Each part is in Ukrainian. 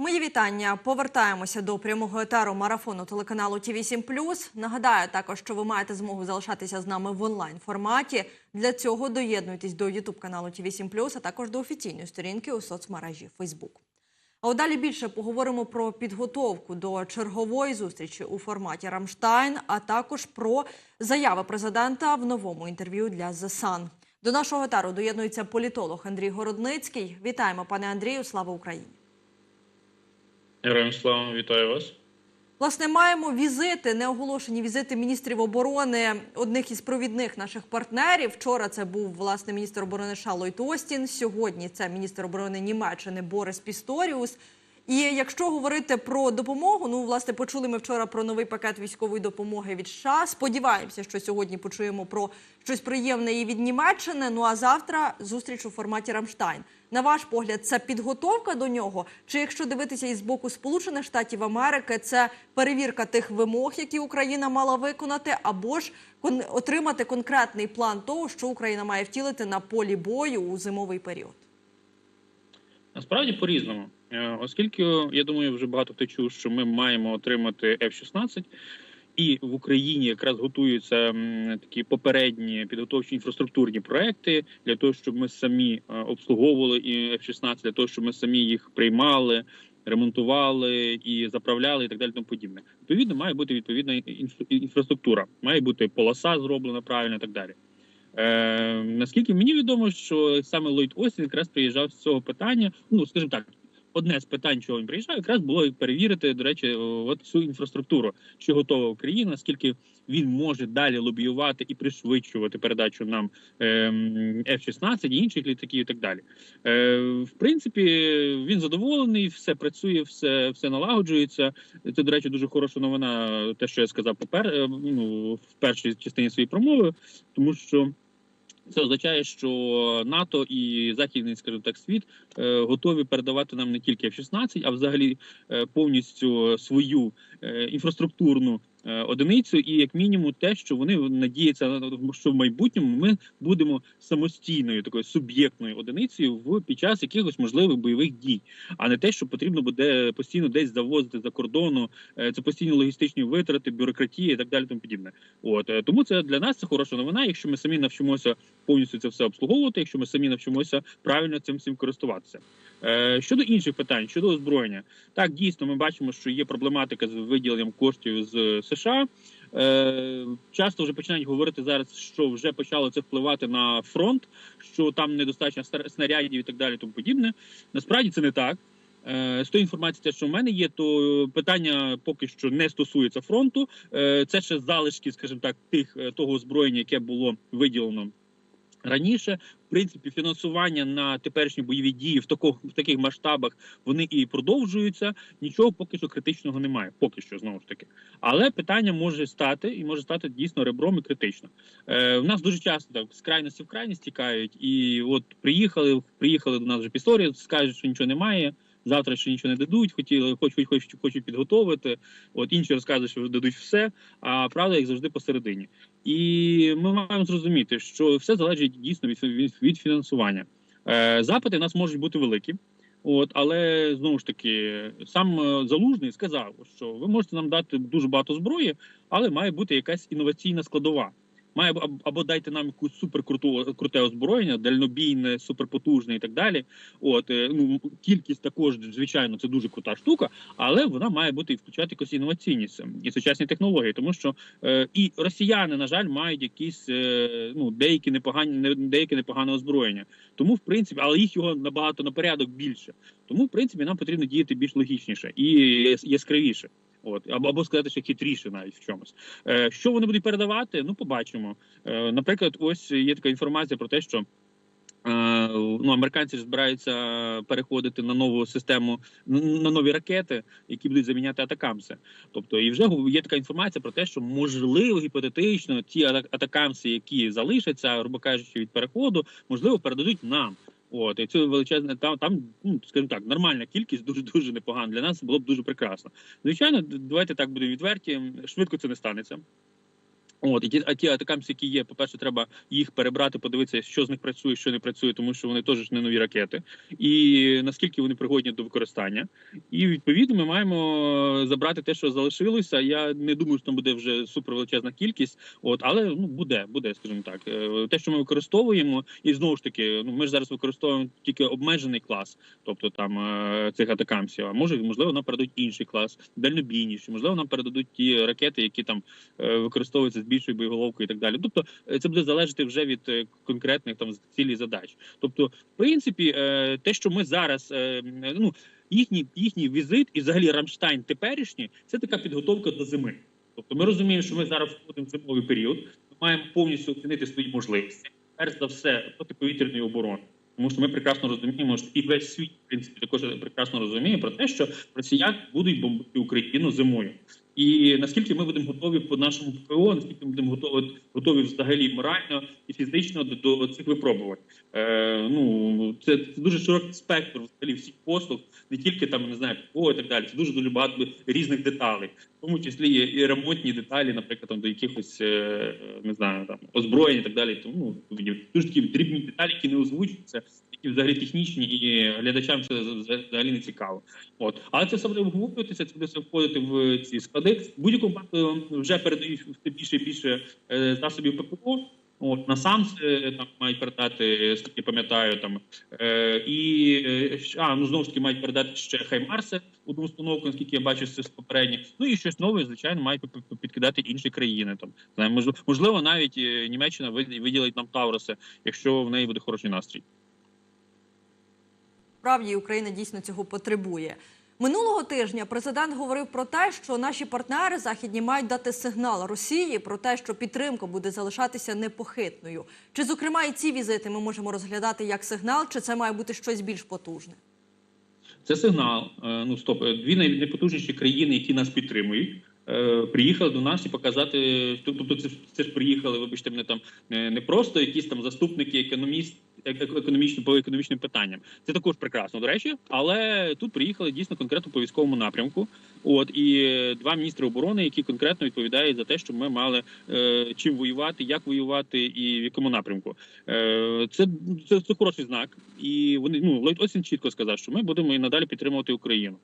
Мої вітання. Повертаємося до прямого етару марафону телеканалу ТІВІ 7 Нагадаю також, що ви маєте змогу залишатися з нами в онлайн форматі. Для цього доєднуйтесь до Ютуб каналу ТІВІ 7 а також до офіційної сторінки у соцмережі Фейсбук. А далі більше поговоримо про підготовку до чергової зустрічі у форматі Рамштайн, а також про заяви президента в новому інтерв'ю для The Sun. До нашого етару доєднується політолог Андрій Городницький. Вітаємо, пане Андрію. Слава Україні! Героям слава, вітаю вас. Власне, маємо візити, неоголошені візити міністрів оборони одних із провідних наших партнерів. Вчора це був власне міністр оборони США Ллойд Остін. Сьогодні це міністр оборони Німеччини Борис Пісторіус. І якщо говорити про допомогу, ну власне почули ми вчора про новий пакет військової допомоги від США. Сподіваємося, що сьогодні почуємо про щось приємне і від Німеччини. Ну а завтра зустріч у форматі Рамштайн. На ваш погляд, це підготовка до нього? Чи якщо дивитися із боку Сполучених Штатів Америки, це перевірка тих вимог, які Україна мала виконати, або ж отримати конкретний план того, що Україна має втілити на полі бою у зимовий період? Насправді по-різному, Е, оскільки я думаю, вже багато хто чув, що ми маємо отримати F-16, і в Україні якраз готуються такі попередні підготовчі інфраструктурні проекти для того, щоб ми самі е, обслуговували і F-16, для того, щоб ми самі їх приймали. Ремонтували і заправляли, і так далі, тому подібне. Відповідно, має бути відповідна інфра- інфраструктура, має бути полоса зроблена правильно, і так далі. Е, наскільки мені відомо, що саме Ллойд Остін якраз приїжджав з цього питання. Ну скажімо так, одне з питань, чого він приїжджав, якраз було перевірити, до речі, от цю інфраструктуру, чи готова Україна, наскільки він може далі лобіювати і пришвидшувати передачу нам ем, F-16 і інших літаків, і так далі. Е, в принципі, він задоволений, все працює, все, все налагоджується. Це, до речі, дуже хороша новина, те, що я сказав попер, е, ну, в першій частині своєї промови, тому що. Це означає, що НАТО і західний, скажімо так, світ е, готові передавати нам не тільки F-16, а взагалі е, повністю свою е, інфраструктурну одиницю, і як мінімум те, що вони надіються, на- що в майбутньому ми будемо самостійною такою суб'єктною одиницею в під час якихось можливих бойових дій, а не те, що потрібно буде постійно десь завозити за кордону. е, Це постійні логістичні витрати, бюрократія і так далі. Тому подібне. От е, тому це для нас це хороша новина. Якщо ми самі навчимося повністю це все обслуговувати, якщо ми самі навчимося правильно цим всім користуватися. Е, щодо інших питань, щодо озброєння, так дійсно ми бачимо, що є проблематика з виділенням коштів з США. Е, часто вже починають говорити зараз, що вже почало це впливати на фронт, що там недостатньо снарядів і так далі, тому подібне. Насправді це не так. Е, З тої інформації, що в мене є, то питання поки що не стосується фронту. Це ще залишки, скажімо так, тих того озброєння, яке було виділено раніше. В принципі, фінансування на теперішні бойові дії в такого в таких масштабах вони і продовжуються. Нічого поки що критичного немає. Поки що знову ж таки. Але питання може стати і може стати дійсно ребром і критично. Е, в нас дуже часто так з крайності в крайність тікають, і от приїхали, приїхали до нас вже пісторі, скажуть, що нічого немає. Завтра ще нічого не дадуть, хотіли, хоч, хоч, хоч, хочуть підготовити. От інші розказують, що дадуть все. А правда, як завжди, посередині. І ми маємо зрозуміти, що все залежить дійсно від, від, фінансування. Е, запити в нас можуть бути великі. От, але знову ж таки, сам е, залужний сказав, що ви можете нам дати дуже багато зброї, але має бути якась інноваційна складова. Має або- дайте нам якусь суперкруту круте озброєння, дальнобійне, суперпотужне і так далі. От е, ну кількість також, звичайно, це дуже крута штука, але вона має бути і включати якусь інноваційність ем, і сучасні технології, тому що е, і росіяни, на жаль, мають якісь е, ну деякі непогані, не деяке непогане озброєння. Тому, в принципі, але їх його набагато на порядок більше. Тому, в принципі, нам потрібно діяти більш логічніше і яскравіше. От або, або сказати, що хитріше навіть в чомусь. Е, що вони будуть передавати? Ну, побачимо. Е, наприклад, ось є така інформація про те, що. е, Ну, американці збираються переходити на нову систему на нові ракети, які будуть заміняти атакамси. Тобто, і вже є така інформація про те, що можливо гіпотетично ті ата- атакамси, які залишаться, грубо кажучи, від переходу, можливо, передадуть нам. От і це величезне там, там, ну скажімо так, нормальна кількість, дуже дуже непогана. Для нас було б дуже прекрасно. Звичайно, давайте так будемо відверті. Швидко це не станеться. От і ті, а ті атакамси, які є, по-перше, треба їх перебрати, подивитися, що з них працює, що не працює, тому що вони теж не нові ракети, і наскільки вони пригодні до використання. І відповідно ми маємо забрати те, що залишилося. Я не думаю, що там буде вже супервеличезна кількість. От, але ну буде, буде, скажімо так. Е, Те, що ми використовуємо, і знову ж таки, ну ми ж зараз використовуємо тільки обмежений клас, тобто там е, цих атакамсів. А може, можливо, нам передадуть інший клас, дальнобійніший, можливо, нам передадуть ті ракети, які там е, використовуються більшою боєголовкою і так далі. Тобто е, це буде залежати вже від е, конкретних там цілей задач. Тобто, в принципі, е, те, що ми зараз ну їхній їхній візит і взагалі Рамштайн теперішній, це така підготовка до зими. Тобто, ми розуміємо, що ми зараз входимо в зимовий період. Ми маємо повністю оцінити свої можливості. Перш за все, протиповітряної оборони. Тому що ми прекрасно розуміємо, що і весь світ в принципі також прекрасно розуміє про те, що росіяни будуть бомбити Україну зимою. І наскільки ми будемо готові по нашому ППО, наскільки ми будемо готові готові взагалі морально і фізично до, до цих випробувань. Е, ну це, це дуже широкий спектр взагалі всіх послуг, не тільки там не знаю ППО і так далі. Це дуже дуже багато різних деталей, в тому числі є і ремонтні деталі, наприклад, там до якихось е, не знаю там озброєнь і так далі. Тому ну, дуже такі дрібні деталі, які не озвучуються, які взагалі технічні, і глядачам це взагалі не цікаво. От, але це все буде це буде все входити в ці склади. В будь-якому випадку вже передають все більше і більше е, засобів ППО. От на сам там мають передати, скільки я пам'ятаю, там е, і е, а ну знову ж таки мають передати ще Хаймарси одну установку, наскільки я бачу з попередніх. Ну і щось нове, звичайно, мають підкидати інші країни. Там можливо, навіть е, Німеччина виділить нам Тауруси, якщо в неї буде хороший настрій. Справді Україна дійсно цього потребує. Минулого тижня президент говорив про те, що наші партнери західні мають дати сигнал Росії про те, що підтримка буде залишатися непохитною. Чи, зокрема, і ці візити ми можемо розглядати як сигнал, чи це має бути щось більш потужне? Це сигнал. Е, Ну стоп, дві найпотужніші країни, які нас підтримують. Приїхали до нас і показати, тобто це, це ж приїхали, вибачте, мене там не просто якісь там заступники, економіст, економічно по економічним питанням. Це також прекрасно, до речі, але тут приїхали дійсно конкретно по військовому напрямку. От і два міністри оборони, які конкретно відповідають за те, що ми мали е, чим воювати, як воювати, і в якому напрямку. Е, Це це, це хороший знак, і вони ну Ллойд Остін чітко сказав, що ми будемо і надалі підтримувати Україну.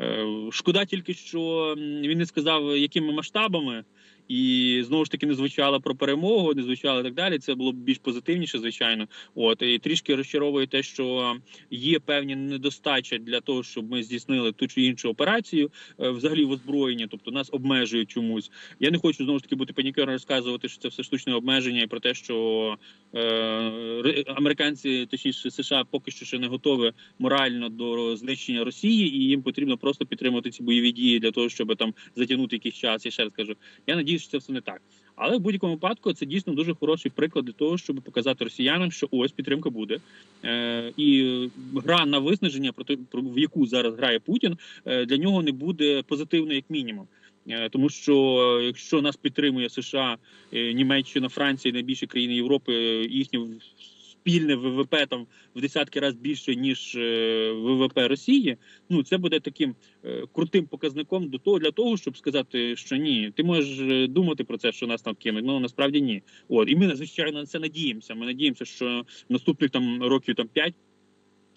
Е, Шкода тільки що він не сказав, якими масштабами. І знову ж таки не звучало про перемогу, не звучало і так далі. Це було б більш позитивніше, звичайно. От і трішки розчаровує те, що є певні недостача для того, щоб ми здійснили ту чи іншу операцію, взагалі в озброєнні, тобто нас обмежують чомусь. Я не хочу знову ж таки бути панікером, розказувати, що це все штучне обмеження, і про те, що е, американці, точніше США, поки що ще не готові морально до знищення Росії, і їм потрібно просто підтримувати ці бойові дії для того, щоб там затягнути якийсь час. Я ще раз кажу. Я надіюсь, що це все не так. Але в будь-якому випадку це дійсно дуже хороший приклад для того, щоб показати росіянам, що ось підтримка буде. Е, І гра на виснаження, про те, про в яку зараз грає Путін, е, для нього не буде позитивно, як мінімум. Е, тому що якщо нас підтримує США, е, Німеччина, Франція, найбільші країни Європи, їхні спільне ВВП там в десятки разів більше ніж ВВП Росії. Ну це буде таким е, крутим показником до того для того, щоб сказати, що ні, ти можеш думати про це, що нас там кинуть. Ну насправді ні. От і ми звичайно на це надіємося. Ми надіємося, що наступних там років там 5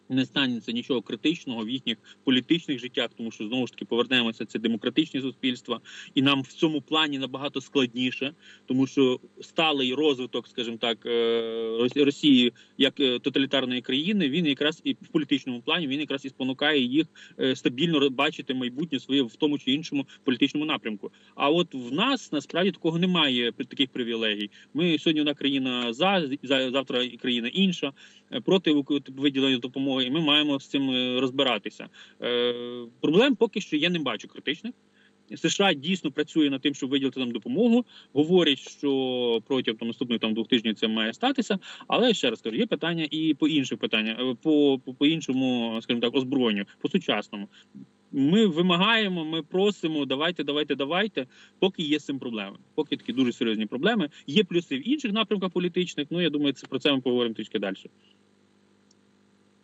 не станеться нічого критичного в їхніх політичних життях, тому що знову ж таки повернемося це демократичні суспільства, і нам в цьому плані набагато складніше, тому що сталий розвиток, скажімо так, е, Росії як е, тоталітарної країни, він якраз і в політичному плані він якраз і спонукає їх е, стабільно бачити майбутнє своє в тому чи іншому політичному напрямку. А от в нас насправді такого немає таких привілегій. Ми сьогодні одна країна за завтра країна інша проти виділення допомоги, і ми маємо з цим розбиратися. Е, Проблем поки що я не бачу критичних. США дійсно працює над тим, щоб виділити нам допомогу. Говорять, що протягом там, наступних там двох тижнів це має статися. Але ще раз кажу, є питання і по інших питаннях, по, по, по іншому, скажімо так, озброєнню, по сучасному. Ми вимагаємо, ми просимо, давайте, давайте, давайте, поки є з цим проблеми. Поки такі дуже серйозні проблеми. Є плюси в інших напрямках політичних. Ну я думаю, це про це ми поговоримо трішки далі.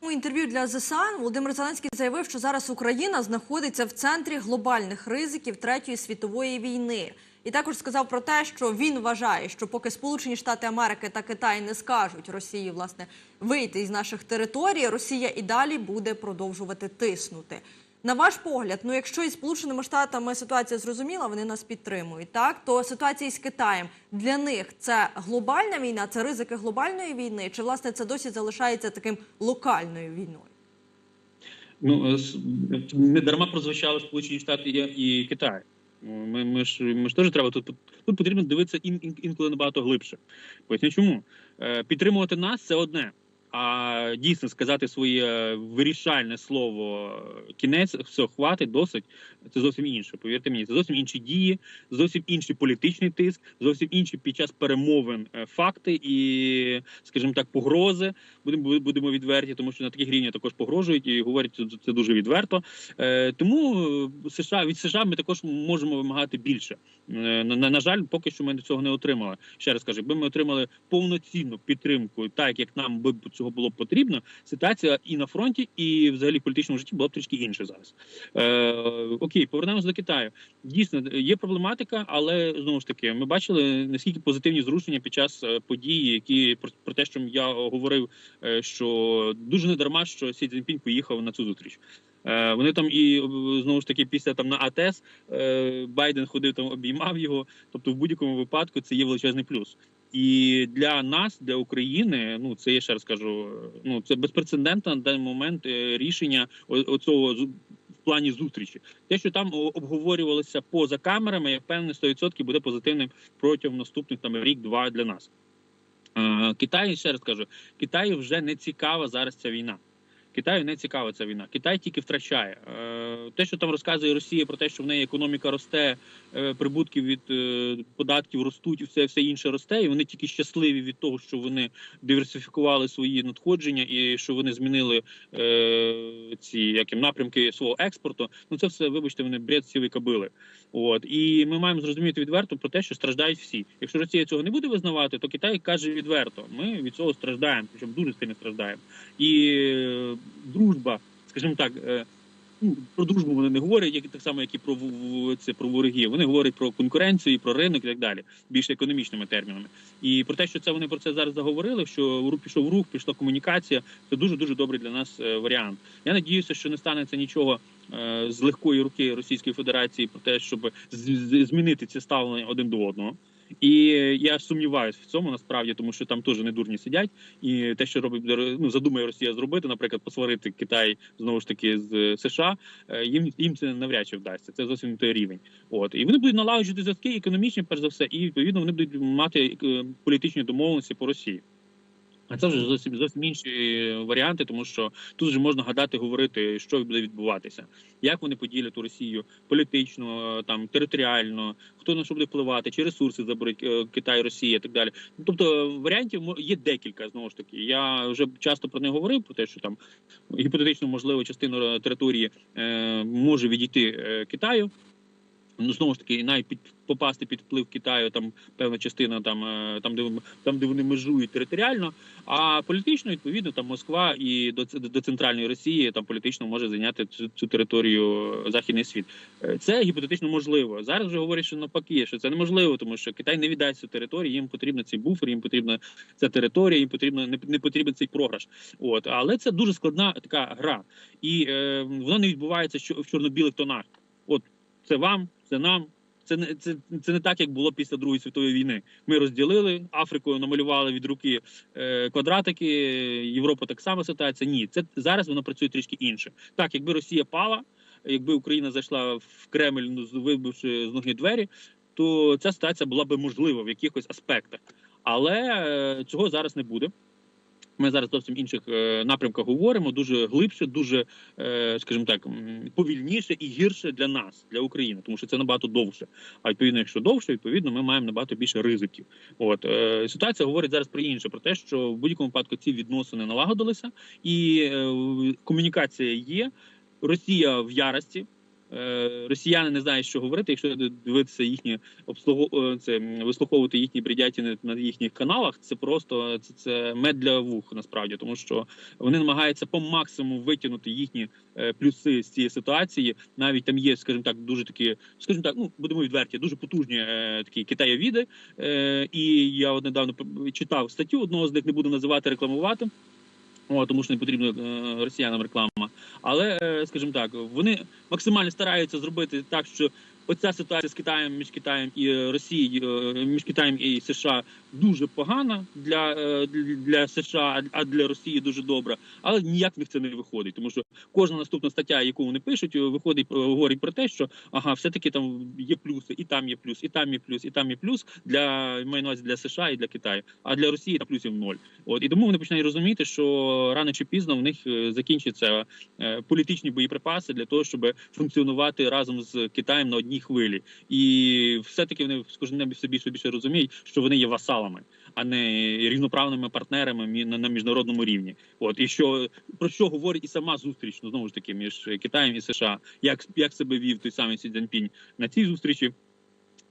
У інтерв'ю для The Володимир Зеленський заявив, що зараз Україна знаходиться в центрі глобальних ризиків третьої світової війни. І також сказав про те, що він вважає, що поки Сполучені Штати Америки та Китай не скажуть Росії власне вийти із наших територій, Росія і далі буде продовжувати тиснути. На ваш погляд, ну якщо із Сполученими Штатами ситуація зрозуміла, вони нас підтримують, так то ситуація із Китаєм для них це глобальна війна, це ризики глобальної війни, чи власне це досі залишається таким локальною війною? Ну не дарма прозвучали Сполучені Штати і, і Китай. Ну, Ми, ми ж ми ж теж треба тут тут потрібно дивитися ін, ін, інколи набагато глибше. Поясню чому е, підтримувати нас це одне. А дійсно сказати своє вирішальне слово кінець, все хватить, досить. Це зовсім інше. Повірте мені, це зовсім інші дії, зовсім інший політичний тиск, зовсім інші під час перемовин е, факти і, скажімо так, погрози. Будемо будемо відверті, тому що на таких рівнях також погрожують і говорять це, дуже відверто. Е, тому е, США від США ми також можемо вимагати більше. Е, на, на жаль, поки що ми цього не отримали. Ще раз кажу, якби ми отримали повноцінну підтримку, так як нам би цього було б потрібно, ситуація і на фронті, і взагалі в політичному житті була б трішки інша зараз. Е, окей, повернемось до Китаю. Дійсно, є проблематика, але знову ж таки, ми бачили наскільки позитивні зрушення під час е, події, які про, те, що я говорив, е, що дуже не дарма, що Сі Цзіньпінь поїхав на цю зустріч. Е, Вони там і знову ж таки після там на АТЕС е, Байден ходив там, обіймав його. Тобто, в будь-якому випадку це є величезний плюс. І для нас, для України, ну це я ще раз кажу. Ну це безпрецедентне на даний момент е, рішення оцього в плані зустрічі. Те, що там обговорювалося поза камерами, я впевнений, 100% буде позитивним протягом наступних там рік-два для нас. Е, Китай, ще раз кажу, Китаю вже не цікава зараз ця війна. Китаю не цікава ця війна. Китай тільки втрачає. Е, Те, що там розказує Росія про те, що в неї економіка росте, е, прибутки від е, податків ростуть, і все, все інше росте, і вони тільки щасливі від того, що вони диверсифікували свої надходження і що вони змінили ці як їм, напрямки свого експорту. Ну це все, вибачте, вони бред сіли кабили. От і ми маємо зрозуміти відверто про те, що страждають всі. Якщо Росія цього не буде визнавати, то Китай каже відверто: ми від цього страждаємо, причому дуже сильно страждаємо. І дружба, скажімо так. е, ну, Про дружбу вони не говорять, як так само, як і про це про ворогів. Вони говорять про конкуренцію, про ринок і так далі, більш економічними термінами. І про те, що це вони про це зараз заговорили, що пішов рух, пішла комунікація. Це дуже дуже добрий для нас е, варіант. Я надіюся, що не станеться нічого е, з легкої руки Російської Федерації про те, щоб змінити це ставлення один до одного. І я сумніваюся в цьому насправді, тому що там теж не дурні сидять, і те, що робить ну, задумає Росія зробити, наприклад, посварити Китай знову ж таки з США, е, їм їм це навряд чи вдасться. Це зовсім не той рівень. От і вони будуть налагоджувати зв'язки економічні, перш за все, і відповідно вони будуть мати е, політичні домовленості по Росії. А це вже зовсім зовсім інші варіанти, тому що тут вже можна гадати, говорити, що буде відбуватися, як вони поділять ту Росію політично, там територіально, хто на що буде впливати, чи ресурси заберуть е, Китай, Росія, і так далі. Ну, Тобто варіантів є декілька знову ж таки. Я вже часто про них говорив, про те, що там гіпотетично можливо частину території е, може відійти е, Китаю. Ну знову ж таки, навіть під попасти під вплив Китаю, там певна частина, там е, там, де там, де вони межують територіально. А політично, відповідно, там Москва і до, до центральної Росії там політично може зайняти цю, цю територію е, західний світ. Е, Це гіпотетично можливо. Зараз вже говорять, що навпаки, що це неможливо, тому що Китай не віддасть цю територію. Їм потрібен цей буфер, їм потрібна ця територія, їм потрібно не, не потрібен цей програш. От але це дуже складна така гра, і е, вона не відбувається в чорно-білих тонах. От це вам, це нам. Це не це, це не так, як було після Другої світової війни. Ми розділили Африку, намалювали від руки е, квадратики. Європа так само ситуація. Ні, це зараз воно працює трішки інше. Так, якби Росія пала, якби Україна зайшла в Кремль, ну, вибивши з ноги двері, то ця ситуація була би можлива в якихось аспектах. Але е, цього зараз не буде. Ми зараз зовсім інших е, напрямках говоримо дуже глибше, дуже, е, скажімо так, повільніше і гірше для нас, для України, тому що це набагато довше. А відповідно, якщо довше, відповідно, ми маємо набагато більше ризиків. От е, ситуація говорить зараз про інше, про те, що в будь-якому випадку ці відносини налагодилися, і комунікація є. Росія в ярості. Е, росіяни не знають, що говорити, якщо дивитися їхні обслугу... е, це вислуховувати їхні бредятини на їхніх каналах. Це просто це, це мед для вух насправді, тому що вони намагаються по максимуму витягнути їхні е, плюси з цієї ситуації. Навіть там є, скажімо так, дуже такі, скажімо так, ну будемо відверті, дуже потужні такі китаєвіди. І я от недавно читав статтю одного з них, не буду називати рекламувати. О, тому що не потрібно е, росіянам реклама. Але, е, скажімо так, вони максимально стараються зробити так, що оця ситуація з Китаєм між Китаєм і е, Росією, е, між Китаєм і США дуже погана для, е, для- США, а для Росії дуже добра. Але ніяк в них це не виходить, тому що кожна наступна стаття, яку вони пишуть, виходить говорить про те, що ага, все таки там є плюси, і там є плюс, і там є плюс, і там є плюс для маю на увазі для США і для Китаю. А для Росії там плюсів ноль. От і тому вони починають розуміти, що рано чи пізно в них закінчаться політичні боєприпаси для того, щоб функціонувати разом з Китаєм на одній хвилі. І все-таки вони з кожним днем все більше більше розуміють, що вони є васалами, а не рівноправними партнерами на міжнародному рівні. От і що про що говорить і сама зустріч ну, знову ж таки між Китаєм і США, як як себе вів той самий Сі Цзіньпінь на цій зустрічі.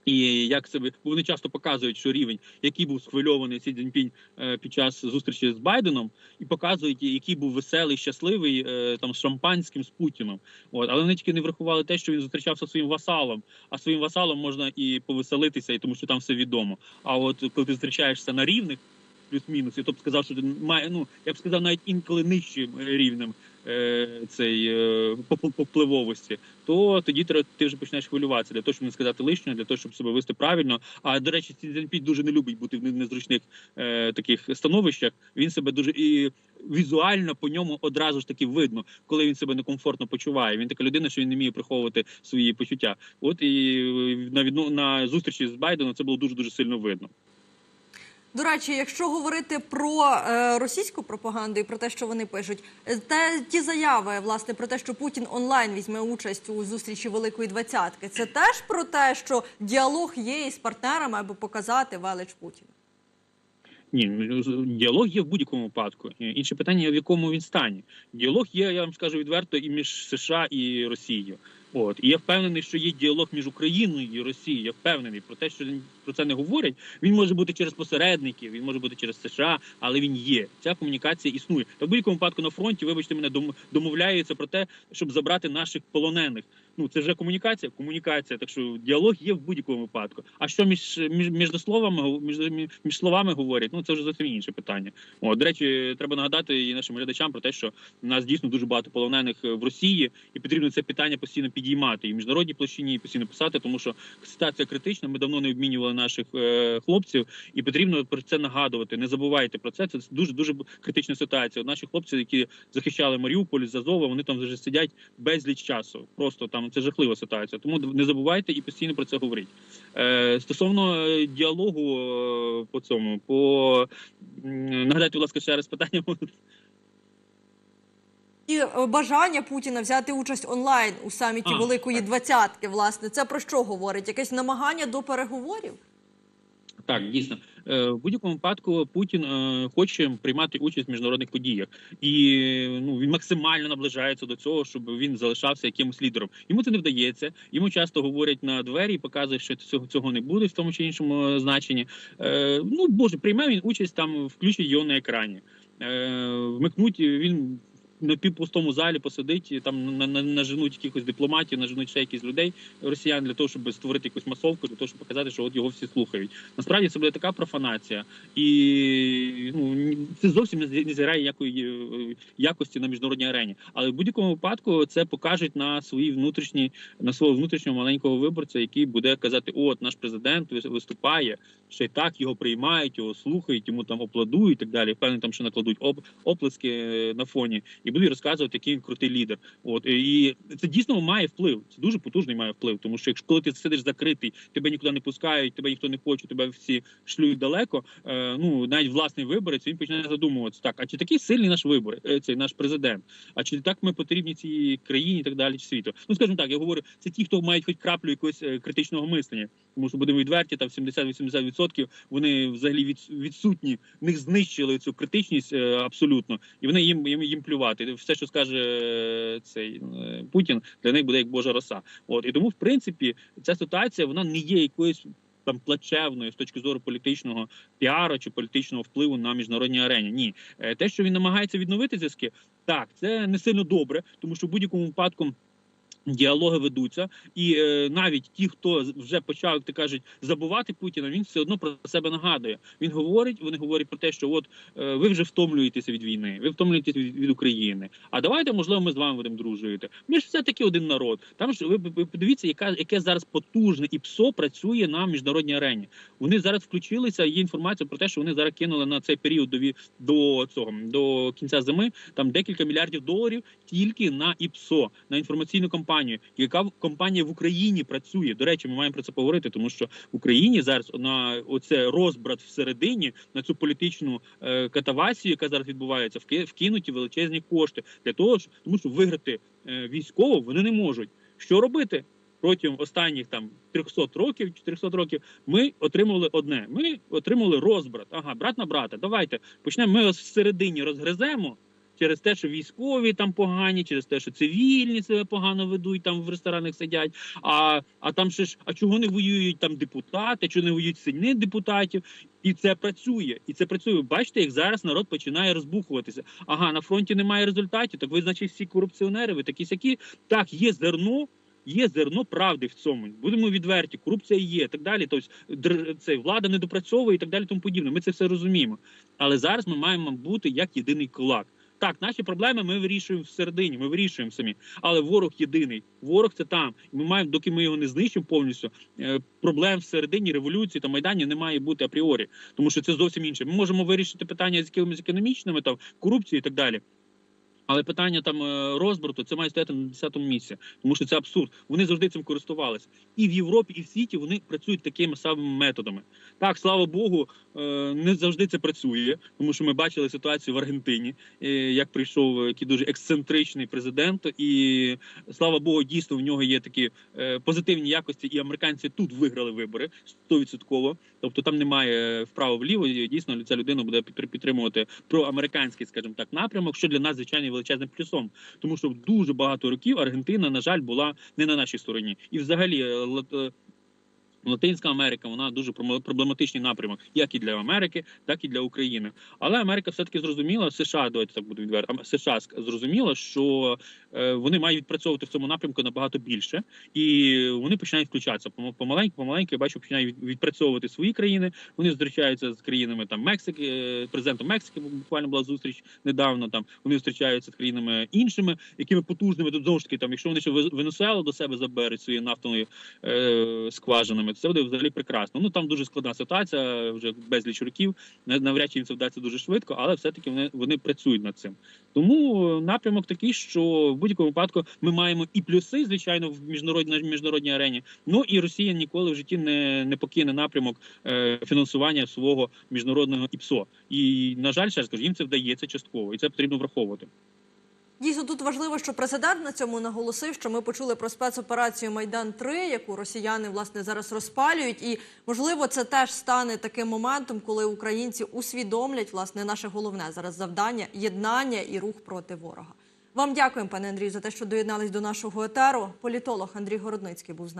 І як себе вони часто показують, що рівень, який був схвильований Сі Цзіньпінь е, під час зустрічі з Байденом, і показують, який був веселий, щасливий е, там з шампанським з Путіном. От але вони тільки не врахували те, що він зустрічався своїм васалом. А своїм васалом можна і повеселитися, і тому що там все відомо. А от коли ти зустрічаєшся на рівних, плюс-мінус, і тобто сказав, що має, ну я б сказав, навіть інколи нижчим рівнем е, цей е, по, по, по впливовості, то тоді ти вже починаєш хвилюватися для того, щоб не сказати лишнього, для того, щоб себе вести правильно. А до речі, Сі Цзіньпінь дуже не любить бути в незручних е, таких становищах. Він себе дуже і візуально по ньому одразу ж таки видно, коли він себе некомфортно почуває. Він така людина, що він не вміє приховувати свої почуття. От і на відно на зустрічі з Байденом це було дуже дуже сильно видно. До речі, якщо говорити про е, російську пропаганду і про те, що вони пишуть, е, те ті заяви власне про те, що Путін онлайн візьме участь у зустрічі Великої Двадцятки, це теж про те, що діалог є із партнерами, аби показати велич Путіна. Ні, ну, діалог є в будь-якому випадку. Е, Інше питання, в якому він стані. Діалог є, я вам скажу відверто, і між США і Росією. От і я впевнений, що є діалог між Україною і Росією. Я впевнений про те, що про це не говорять. Він може бути через посередників, він може бути через США, але він є. Ця комунікація існує. Та в будь-якому випадку на фронті, вибачте мене, дом- домовляються про те, щоб забрати наших полонених. Ну це вже комунікація. Комунікація. Так що діалог є в будь-якому випадку. А що між між, між словами між, між словами говорять? Ну це вже зовсім інше питання. О, до речі, треба нагадати і нашим глядачам про те, що в нас дійсно дуже багато полонених е, в Росії, і потрібно це питання постійно підіймати і в міжнародній площині, і постійно писати, тому що ситуація критична. Ми давно не обмінювали наших е, хлопців, і потрібно про це нагадувати. Не забувайте про це. Це дуже дуже критична ситуація. Наші хлопці, які захищали Маріуполь з Азова, вони там вже сидять безліч часу. Просто там це жахлива ситуація. Тому не забувайте і постійно про це говоріть. Е, стосовно е, діалогу е, по цьому, по нагадайте, будь ласка, ще раз питання. І е, бажання Путіна взяти участь онлайн у саміті А, Великої так. Двадцятки, власне, це про що говорить? Якесь намагання до переговорів? Так, дійсно, Е, в будь-якому випадку Путін е, хоче приймати участь в міжнародних подіях, і ну він максимально наближається до цього, щоб він залишався якимось лідером. Йому це не вдається. Йому часто говорять на двері і показують, що цього цього не буде в тому чи іншому е, значенні. Ну боже, прийме він участь там, включить його на екрані. Вмикнуть він. На півпустому залі посидить і там на, на, наженуть якихось дипломатів, наженуть ще якісь людей росіян для того, щоб створити якусь масовку, для того, щоб показати, що от його всі слухають. Насправді це буде така профанація, і ну це зовсім не зі- не зіграє ніякої е, якості на міжнародній арені. Але в будь-якому випадку це покажуть на свої внутрішні на свого внутрішнього маленького виборця, який буде казати: от наш президент виступає, ще й так його приймають, його слухають, йому там аплодують і так далі. Впевнений, там що накладуть оплески е, на фоні, і будуть розказувати, який він крутий лідер. От і це дійсно має вплив. Це дуже потужний має вплив. Тому що якщо коли ти сидиш закритий, тебе нікуди не пускають, тебе ніхто не хоче, тебе всі шлють далеко. Е, ну навіть власний виборець він починає задумуватися так. А чи такий сильний наш вибор, е, цей наш президент? А чи так ми потрібні цій країні і так далі, чи світу? Ну скажімо так, я говорю, це ті, хто мають хоч краплю якогось е, критичного мислення. Тому що будемо відверті, там 70-80% вони взагалі відсутні. В них знищили цю критичність е, абсолютно, і вони їм їм, їм плювати. Сказати. Все, що скаже е, цей е, Путін, для них буде як Божа роса. От і тому, в принципі, ця ситуація вона не є якоюсь там плачевною з точки зору політичного піару чи політичного впливу на міжнародній арені. Ні, Е, те, що він намагається відновити зв'язки, так це не сильно добре, тому що в будь-якому випадку. Діалоги ведуться, і е, навіть ті, хто вже почав, як ти кажуть, забувати Путіна, він все одно про себе нагадує. Він говорить, вони говорять про те, що от е, ви вже втомлюєтеся від війни, ви втомлюєтеся від, від України. А давайте, можливо, ми з вами будемо дружити. Ми ж все таки один народ. Там ж ви, ви подивіться, яка яке зараз потужне і ПСО працює на міжнародній арені. Вони зараз включилися. Є інформація про те, що вони зараз кинули на цей період до до цього до кінця зими там декілька мільярдів доларів тільки на ІПСО, на інформаційну кампанію, яка компанія в Україні працює. До речі, ми маємо про це поговорити, тому що в Україні зараз на оце розбрат всередині на цю політичну е, катавасію, яка зараз відбувається, вки- вкинуті величезні кошти для того, що тому що виграти е, військово вони не можуть. Що робити? Протягом останніх там 300 років, 400 років, ми отримували одне: ми отримали розбрат. Ага, брат на брата. Давайте почнемо. Ми ось всередині розгриземо через те, що військові там погані, через те, що цивільні себе погано ведуть, там в ресторанах сидять. А, а там ще ж, а чого не воюють там депутати, чого не воюють сильні депутатів? І це працює, і це працює. Бачите, як зараз народ починає розбухуватися. Ага, на фронті немає результатів. Так ви, значить, всі корупціонери, ви такі сякі. Так, є зерно. Є зерно правди в цьому. Будемо відверті, корупція є, так далі. Тобто це влада не допрацьовує і так далі. Тому подібне. Ми це все розуміємо. Але зараз ми маємо бути як єдиний кулак. Так, наші проблеми ми вирішуємо всередині, ми вирішуємо самі. Але ворог єдиний. Ворог це там. Ми маємо, доки ми його не знищимо повністю. е, Проблем всередині революції та майдані не має бути апріорі, тому що це зовсім інше. Ми можемо вирішити питання з якимись економічними там корупції і так далі. Але питання там е, розбрату це має стояти на 10-му місці, тому що це абсурд. Вони завжди цим користувалися. І в Європі, і в світі вони працюють такими самими методами. Так, слава Богу, е, не завжди це працює, тому що ми бачили ситуацію в Аргентині, е, як прийшов який дуже ексцентричний президент, і слава Богу, дійсно в нього є такі позитивні якості, і американці тут виграли вибори 100%. Тобто там немає вправо вліво. і Дійсно, ця людина буде підтримувати проамериканський, скажімо так, напрямок, що для нас звичайно величезним плюсом, тому що дуже багато років Аргентина, на жаль, була не на нашій стороні, і взагалі е, е, Латинська Америка вона дуже проблематичний напрямок, як і для Америки, так і для України. Але Америка все таки зрозуміла, США давайте так буду відверто. США зрозуміла, що е, вони мають відпрацьовувати в цьому напрямку набагато більше, і вони починають включатися. Пома- Помаленьку, помаленьку, я бачу, починають відпрацьовувати свої країни. Вони зустрічаються з країнами там Мексики, е, президентом Мексики буквально була зустріч недавно. Там вони зустрічаються з країнами іншими, якими потужними тут знову ж таки там, якщо вони ще Ве- Венесуелу до себе заберуть своєю нафтовою е, скважинами, це буде взагалі прекрасно. Ну там дуже складна ситуація, вже безліч років. Навряд чи їм це вдасться дуже швидко, але все-таки вони, вони працюють над цим. Тому е, напрямок такий, що в будь-якому випадку ми маємо і плюси, звичайно, в міжнародній міжнародній арені. Ну і Росія ніколи в житті не, не покине напрямок е, фінансування свого міжнародного ІПСО. І на жаль, ще раз кажу, їм це вдається частково, і це потрібно враховувати. Дійсно, тут важливо, що президент на цьому наголосив, що ми почули про спецоперацію Майдан 3 яку росіяни власне зараз розпалюють, і можливо це теж стане таким моментом, коли українці усвідомлять власне наше головне зараз завдання єднання і рух проти ворога. Вам дякуємо, пане Андрію, за те, що доєднались до нашого етеру. Політолог Андрій Городницький був з нами.